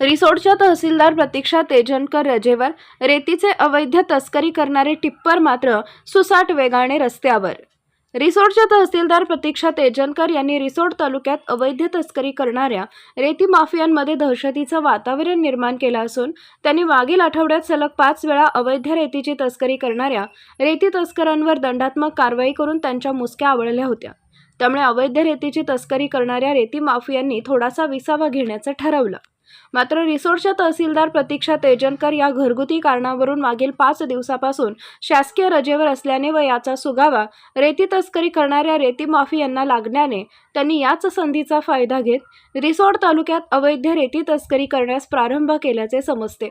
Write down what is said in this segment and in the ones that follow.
रिसोडच्या तहसीलदार प्रतीक्षा तेजनकर रजेवर रेतीचे अवैध तस्करी करणारे टिप्पर मात्र सुसाट वेगाने रस्त्यावर. रिसोडच्या तहसीलदार प्रतीक्षा तेजनकर यांनी रिसोर्ट तालुक्यात अवैध तस्करी करणाऱ्या रेती माफियांमध्ये दहशतीचं वातावरण निर्माण केलं असून त्यांनी मागील आठवड्यात सलग पाच वेळा अवैध रेतीची तस्करी करणाऱ्या रेती तस्करांवर दंडात्मक कारवाई करून त्यांच्या मुसक्या आवळल्या होत्या. त्यामुळे अवैध रेतीची तस्करी करणाऱ्या रेती माफियांनी थोडासा विसावा घेण्याचं ठरवलं. मात्र रिसोर्टच्या तहसीलदार प्रतीक्षा तेजनकर या घरगुती कारणावरून मागील पाच दिवसापासून शासकीय रजेवर असल्याने व याचा सुगावा रेती तस्करी करणाऱ्या रेती माफियांना लागण्याने त्यांनी याच संधीचा फायदा घेत रिसोड तालुक्यात अवैध रेती तस्करी करण्यास प्रारंभ केल्याचे समजते.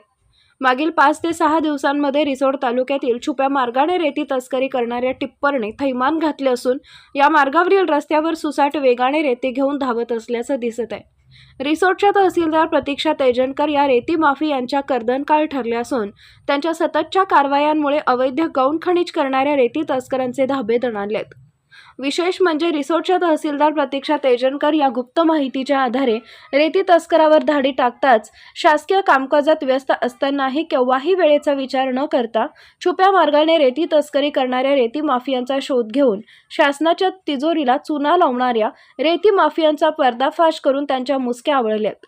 मागील पाच ते सहा दिवसांमध्ये रिसोड तालुक्यातील छुप्या मार्गाने रेती तस्करी करणाऱ्या टिप्परने थैमान घातले असून या मार्गावरील रस्त्यावर सुसाट वेगाने रेती घेऊन धावत असल्याचं दिसत आहे. रिसोर्टच्या तहसीलदार प्रतीक्षा तेजनकर या रेती माफी यांच्या कर्दनकाळ ठरले असून त्यांच्या सततच्या कारवायांमुळे अवैध गौण खनिज करणाऱ्या रेती तस्करांचे धाबे दणाणलेत. विशेष म्हणजे रिसोर्टच्या तहसीलदार प्रतीक्षा तेजनकर या गुप्त माहितीच्या आधारे रेती तस्करावर धाडी टाकताच शासकीय कामकाजात व्यस्त असतानाही केव्हाही वेळेचा विचार न करता छुप्या मार्गाने रेती तस्करी करणाऱ्या रेती माफियांचा शोध घेऊन शासनाच्या तिजोरीला चुना लावणाऱ्या रेती माफियांचा पर्दाफाश करून त्यांच्या मुसक्या आवळल्यात.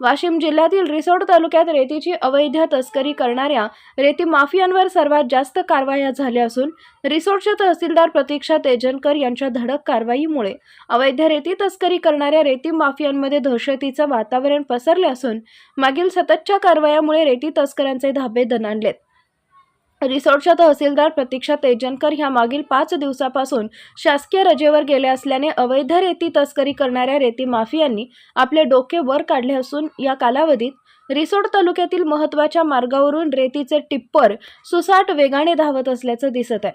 वाशिम जिल्ह्यातील रिसोड तालुक्यात रेतीची अवैध तस्करी करणाऱ्या रेती माफियांवर सर्वात जास्त कारवाया झाल्या असून रिसोडच्या तहसीलदार प्रतीक्षा तेजनकर यांच्या धडक कारवाईमुळे अवैध रेती तस्करी करणाऱ्या रेती माफियांमध्ये दहशतीचं वातावरण पसरले असून मागील सततच्या कारवायामुळे रेती तस्करांचे धाबे दणाणलेत. रिसोर्टच्या तहसीलदार प्रतीक्षा तेजनकर ह्या मागील पाच दिवसापासून शासकीय रजेवर गेले असल्याने अवैध रेती तस्करी करणाऱ्या रेती माफियांनी आपले डोके वर काढले असून या कालावधीत रिसोड तालुक्यातील महत्त्वाच्या मार्गावरून रेतीचे टिप्पर सुसाट वेगाने धावत असल्याचं दिसत आहे.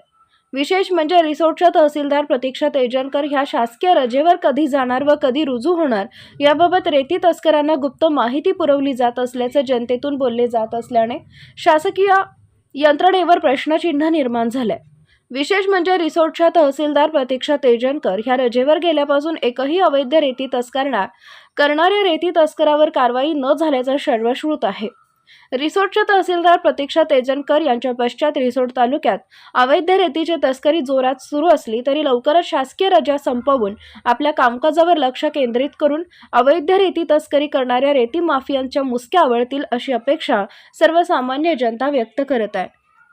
विशेष म्हणजे रिसोर्टच्या तहसीलदार प्रतीक्षा तेजनकर ह्या शासकीय रजेवर कधी जाणार व कधी रुजू होणार याबाबत रेती तस्करांना गुप्त माहिती पुरवली जात असल्याचं जनतेतून बोलले जात असल्याने शासकीय यंत्रणेवर प्रश्नचिन्ह निर्माण झालंय. विशेष म्हणजे रिसोर्टच्या तहसीलदार प्रतीक्षा तेजनकर ह्या रजेवर गेल्यापासून एकही अवैध रेती तस्करणा करणाऱ्या रेती तस्करावर कारवाई न झाल्याचं सर्वश्रुत आहे. रिसोर्टच्या तहसीलदार प्रतीक्षा तेजनकर यांच्या पश्चात रिसोड तालुक्यात अवैध रेतीची तस्करी जोरात सुरू असली तरी लवकरच शासकीय रजा संपवून आपल्या कामकाजावर लक्ष केंद्रित करून अवैध रेती तस्करी करणाऱ्या रेती माफियांच्या मुसक्या आवडतील अशी अपेक्षा सर्वसामान्य जनता व्यक्त करत आहे.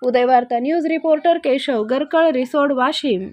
Udayvarta news reporter Keshav Garkal Risod Washim.